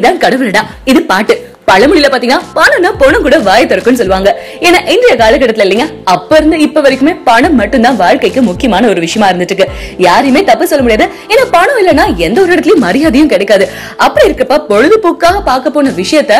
தான் கடவுளடா இது பாட்டு. பழமொழியில பாத்தீங்கன்னா பணம்னா பணம் கூட வாய் திறக்கும்னு சொல்லுவாங்க. ஏன்னா இன்றைய காலகட்டத்துல இல்லைங்க அப்ப இருந்து இப்ப வரைக்குமே பணம் மட்டும்தான் வாழ்க்கைக்கு முக்கியமான ஒரு விஷயமா இருந்துட்டு இருக்கு யாரையுமே தப்பு சொல்ல முடியாது. ஏன்னா பணம் இல்லைன்னா எந்த ஒரு இடத்துலயும் மரியாதையும் கிடைக்காது. அப்படி இருக்கப்ப பொழுதுபோக்காக பார்க்க போன விஷயத்த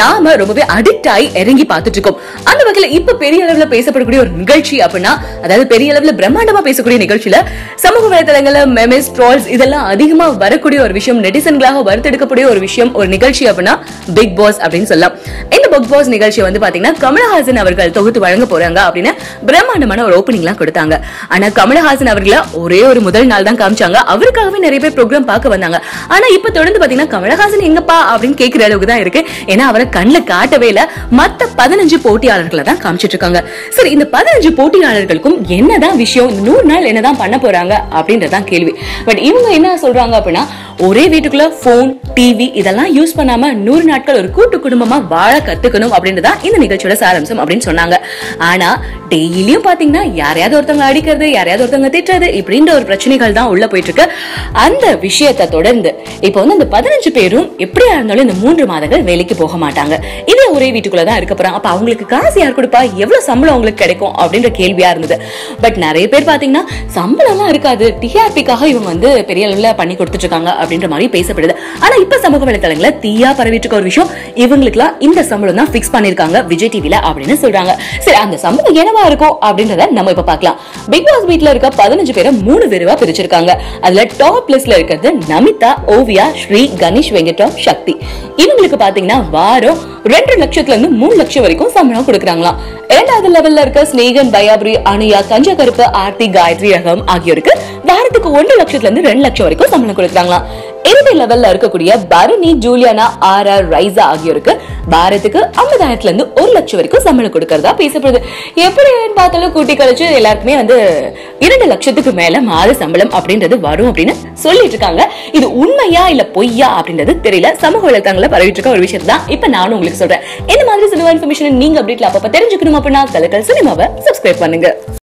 நாம ரொம்பவே அடிக்ட் ஆகி இறங்கி பார்த்துட்டு இருக்கோம் அந்த வகையில இப்ப பெரிய அளவுல பேசப்படக்கூடிய ஒரு நிகழ்ச்சி அப்படின்னா அதாவது பெரிய அளவுல பிரம்மாண்டமா பேசக்கூடிய நிகழ்ச்சியில சமூக வலைதளங்கள்ல மெமெஸ் ட்ரால்ஸ் இதெல்லாம் அதிகமா வரக்கூடிய ஒரு விஷயம் நெட்டிசன்களாக வறுத்தெடுக்கக்கூடிய ஒரு விஷயம் ஒரு நிகழ்ச்சி அப்படின்னா பிக் பாஸ் அப்படின்னு சொல்லலாம். இந்த பிக் பாஸ் நிகழ்ச்சி வந்து பாத்தீங்கன்னா கமலஹாசன் அவர்கள் தொகுத்து வழங்க போறாங்க அப்படின்னு பிரம்மாண்டமான ஒரு ஓப்பனிங் எல்லாம் கொடுத்தாங்க. ஆனா கமலஹாசன் அவர்களை ஒரே ஒரு முதல் நாள் தான் காமிச்சாங்க. அவருக்காகவே நிறைய பேர் ப்ரோக்ராம் பார்க்க வந்தாங்க. ஆனா இப்ப தொடர்ந்து பாத்தீங்கன்னா கமலஹாசன் எங்கப்பா அப்படின்னு கேட்கிற அளவுக்கு தான் இருக்கு. ஏன்னா அவரை கண்ணில் காட்டவே இல்ல. மத்த பதினஞ்சு போட்டியாளர்களை தான் காமிச்சிட்டு இருக்காங்க. சரி இந்த பதினஞ்சு போட்டியாளர்களுக்கும் என்னதான் விஷயம் இந்த நூறு நாள் என்னதான் பண்ண போறாங்க அப்படின்றதான் கேள்வி. பட் இவங்க என்ன சொல்றாங்க அப்படின்னா ஒரே வீட்டுக்குள்ள போன் டிவி இதெல்லாம் யூஸ் பண்ணாம நூறு நாட்கள் ஒரு கூட்டு குடும்பமா வாழ கத்துக்கணும் அப்படின்றதா இந்த நிகழ்ச்சியோட சாரம்சம் அப்படின்னு சொன்னாங்க. ஆனா டெய்லியும் பாத்தீங்கன்னா யாரையாவது ஒருத்தவங்க அடிக்கிறது யாரையாவது ஒருத்தவங்க திட்டுறது இப்படின்ற ஒரு பிரச்சனைகள் தான் உள்ள போயிட்டு இருக்கு அந்த விஷயத்தை தொடர்ந்து இப்போ வந்து அந்த பதினஞ்சு பேரும் எப்படியா இருந்தாலும் இந்த மூன்று மாதங்கள் வேலைக்கு போக மாட்டாங்க. இதே ஒரே வீட்டுக்குள்ள தான் இருக்க போறாங்க. அப்ப அவங்களுக்கு காசு யார் கொடுப்பா? எவ்வளவு சம்பளம் அவங்களுக்கு கிடைக்கும் அப்படின்ற கேள்வியா இருந்தது. பட் நிறைய பேர் பாத்தீங்கன்னா சம்பளம் எல்லாம் இருக்காது டிஆர்பிக்காக இவங்க வந்து பெரிய அளவுல பண்ணி கொடுத்துட்டு இருக்காங்க அப்படின்ற மாதிரி பேசப்படுது. ஆனா இப்ப சமூக வலைத்தளங்களை தீயா பரவிட்டு இருக்க ஒரு விஷயம் இவங்க இவங்களுக்குலாம் இந்த சம்பளம் தான் பிக்ஸ் பண்ணிருக்காங்க விஜய் டிவில அப்படின்னு சொல்றாங்க. சரி அந்த சம்பளம் என்னவா இருக்கும் அப்படின்றத நம்ம இப்ப பார்க்கலாம். பிக் பாஸ் வீட்ல இருக்க பதினஞ்சு பேரை மூணு பேருவா பிரிச்சிருக்காங்க. அதுல டாப் லிஸ்ட்ல இருக்கிறது நமிதா ஓவியா ஸ்ரீ கணேஷ் வெங்கடம் சக்தி. இவங்களுக்கு பாத்தீங்கன்னா வாரம் ரெண்டு லட்சத்துல இருந்து மூணு லட்சம் வரைக்கும் சம்பளம் கொடுக்குறாங்களாம். இரண்டாவது லெவல்ல இருக்க ஸ்னேகன் பயாபுரி அனுயா கஞ்ச கருப்பு ஆர்த்தி காயத்ரி ரகம் ஆகியோருக்கு வாரத்துக்கு ஒன்று லட்சத்துல இருந்து ரெண்டு லட்சம் வரைக்கும் சம்பளம் கொடுக்குறாங்களாம். இறுதி லெவல்ல இருக்கக்கூடிய Bharani Juliana R R Raiza ஆகியோருக்கு வாரத்துக்கு ஐம்பதாயிரத்துல இருந்து ஒரு லட்சம் வரைக்கும் சம்பளம் கொடுக்கறதா பேசப்படுது. எப்படி பார்த்தாலும் கூட்டி கழிச்சு எல்லாருக்குமே வந்து இரண்டு லட்சத்துக்கு மேல மாத சம்பளம் அப்படின்றது வரும் அப்படின்னு சொல்லிட்டு இருக்காங்க. இது உண்மையா இல்ல பொய்யா அப்படின்றது தெரியல. சமூக வலைத்தளங்கள்ல பரவிட்டு இருக்க ஒரு விஷயம் தான் இப்ப நானும் உங்களுக்கு சொல்றேன். இந்த மாதிரி சினிமா இன்ஃபர்மேஷன் நீங்க அப்டேட்ல அப்பப்ப தெரிஞ்சுக்கணும் அப்படின்னா கலக்கல் சினிமாவை சப்ஸ்கிரைப் பண்ணுங்க.